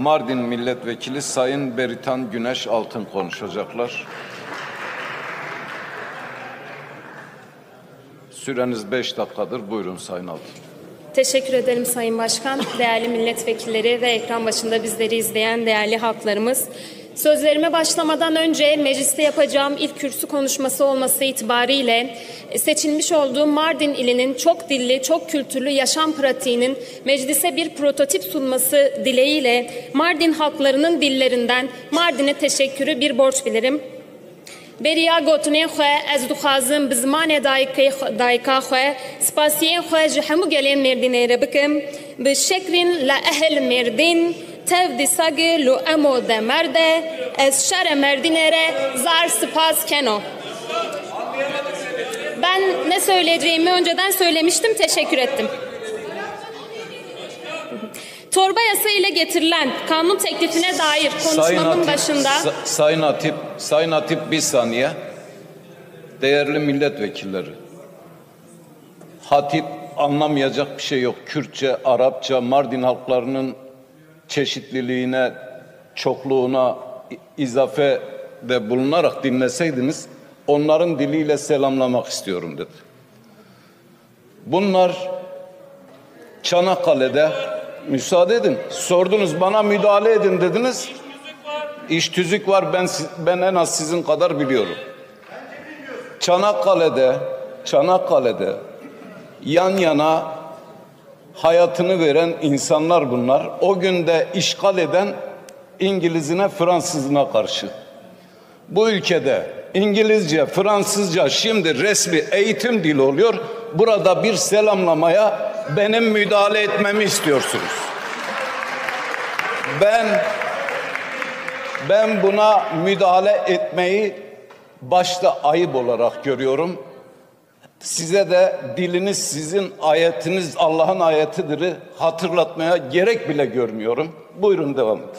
Mardin Milletvekili Sayın Beritan Güneş Altın konuşacaklar. Süreniz 5 dakikadır. Buyurun Sayın Altın. Teşekkür ederim Sayın Başkan, değerli milletvekilleri ve ekran başında bizleri izleyen değerli halklarımız. Sözlerime başlamadan önce mecliste yapacağım ilk kürsü konuşması olması itibariyle seçilmiş olduğum Mardin ilinin çok dilli, çok kültürlü yaşam pratiğinin meclise bir prototip sunması dileğiyle Mardin halklarının dillerinden Mardin'e teşekkürü bir borç bilirim. بریا گوتنین خو از دخوازم به زمان دایکی دایکا خو سپاسیین خو جهمو گلین مردینه را بکم به شکرین لأهل مردین tev disage lu emo de merde, ez şere merdinere zar spaz keno. Ben ne söyleyeceğimi önceden söylemiştim, teşekkür ettim. Torba yasa ile getirilen kanun teklifine dair konuşmamın Sayın başında... Sa Sayın Hatip, Sayın Hatip bir saniye. Değerli milletvekilleri, Hatip anlamayacak bir şey yok. Kürtçe, Arapça, Mardin halklarının çeşitliliğine, çokluğuna izafe de bulunarak dinleseydiniz onların diliyle selamlamak istiyorum dedi. Bunlar Çanakkale'de müsaade edin. Sordunuz bana müdahale edin dediniz. İş tüzük var ben ben en az sizin kadar biliyorum. Çanakkale'de Çanakkale'de yan yana hayatını veren insanlar bunlar. O günde işgal eden İngilizine Fransızına karşı. Bu ülkede İngilizce, Fransızca şimdi resmi eğitim dili oluyor. Burada bir selamlamaya benim müdahale etmemi istiyorsunuz. Ben ben buna müdahale etmeyi başta ayıp olarak görüyorum. Size de diliniz sizin ayetiniz Allah'ın ayetidir hatırlatmaya gerek bile görmüyorum. Buyurun devam edin.